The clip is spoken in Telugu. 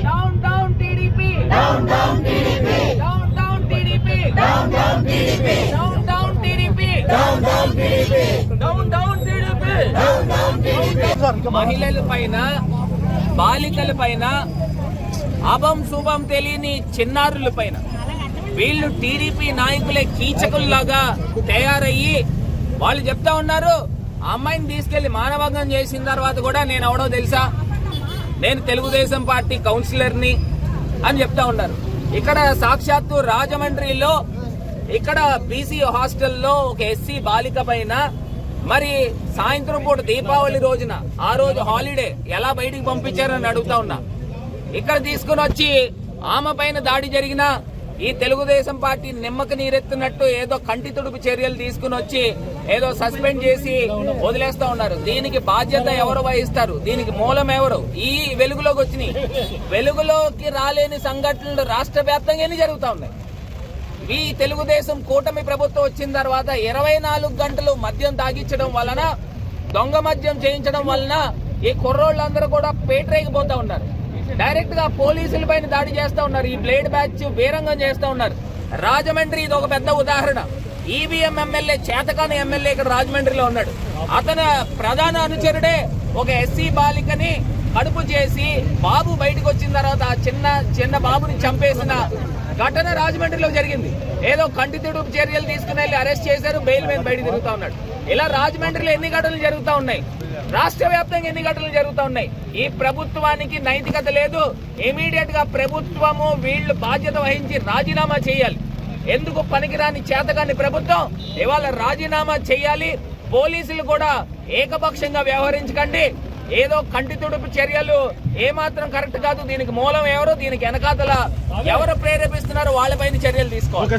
Down down down down down down down down down మహిళల పైన బాలికల పైన అభం శుభం తెలియని చిన్నారుల పైన వీళ్ళు టీడీపీ నాయకులే కీచకుల్లాగా తయారయ్యి వాళ్ళు చెప్తా ఉన్నారు అమ్మాయిని తీసుకెళ్ళి మానభంగం చేసిన తర్వాత కూడా నేను ఎవడో తెలుసా? నేను తెలుగుదేశం పార్టీ కౌన్సిలర్ని అని చెప్తా ఉన్నారు. ఇక్కడ సాక్షాత్తు రాజమండ్రిలో ఇక్కడ బీసీ హాస్టల్లో ఒక ఎస్సీ బాలిక పైన మరి సాయంత్రం పూట దీపావళి రోజున ఆ రోజు హాలిడే ఎలా బయటికి పంపించారని అడుగుతా ఉన్నా. ఇక్కడ తీసుకుని వచ్చి ఆమె పైన దాడి జరిగిన ఈ తెలుగుదేశం పార్టీ నిమ్మకి నీరెత్తినట్టు ఏదో కంటి తుడుపు చర్యలు తీసుకుని వచ్చి ఏదో సస్పెండ్ చేసి వదిలేస్తా ఉన్నారు. దీనికి బాధ్యత ఎవరు వహిస్తారు? దీనికి మూలం ఎవరు? ఈ వెలుగులోకి వచ్చినాయి. వెలుగులోకి రాలేని సంఘటనలు రాష్ట్ర వ్యాప్తంగా ఎన్ని జరుగుతూ ఉన్నాయి? ఈ తెలుగుదేశం కూటమి ప్రభుత్వం వచ్చిన తర్వాత ఇరవై నాలుగు గంటలు మద్యం తాగించడం వలన దొంగ మద్యం చేయించడం వలన ఈ కుర్రోళ్ళందరూ కూడా పేటరేగిపోతా ఉన్నారు. డైరెక్ట్గా పోలీసుల పైన దాడి చేస్తా ఉన్నారు. ఈ బ్లేడ్ బ్యాచ్ వీరంగం చేస్తా ఉన్నారు. రాజమండ్రి ఇది ఒక పెద్ద ఉదాహరణ. ఈవీఎం ఎమ్మెల్యే చేతకాని ఎమ్మెల్యే ఇక్కడ రాజమండ్రిలో ఉన్నాడు. అతని ప్రధాన అనుచరుడే ఒక ఎస్సీ బాలికని కడుపు చేసి బాబు బయటకు వచ్చిన తర్వాత ఆ చిన్న చిన్న బాబుని చంపేసిన ఘటన రాజమండ్రిలో జరిగింది. ఏదో కంటి తుడుపు చర్యలు తీసుకుని వెళ్ళి అరెస్ట్ చేశారు. బెయిల్ మీద బయట తిరుగుతా ఉన్నాడు. ఇలా రాజమండ్రిలో ఎన్ని ఘటనలు జరుగుతూ ఉన్నాయి? రాష్ట్ర వ్యాప్తంగా ఎన్ని ఘటనలు జరుగుతూ ఉన్నాయి? ఈ ప్రభుత్వానికి నైతికత లేదు. ఇమీడియట్గా ప్రభుత్వము వీళ్ళు బాధ్యత వహించి రాజీనామా చేయాలి. ఎందుకు పనికిరాని చేతగాని ప్రభుత్వం? ఇవాళ రాజీనామా చేయాలి. పోలీసులు కూడా ఏకపక్షంగా వ్యవహరించకండి. ఏదో కంటి తుడుపు చర్యలు ఏమాత్రం కరెక్ట్ కాదు. దీనికి మూలం ఎవరు? దీనికి వెనకాతల ఎవరు ప్రేరేపిస్తున్నారో వాళ్ళపైన చర్యలు తీసుకోవాలి.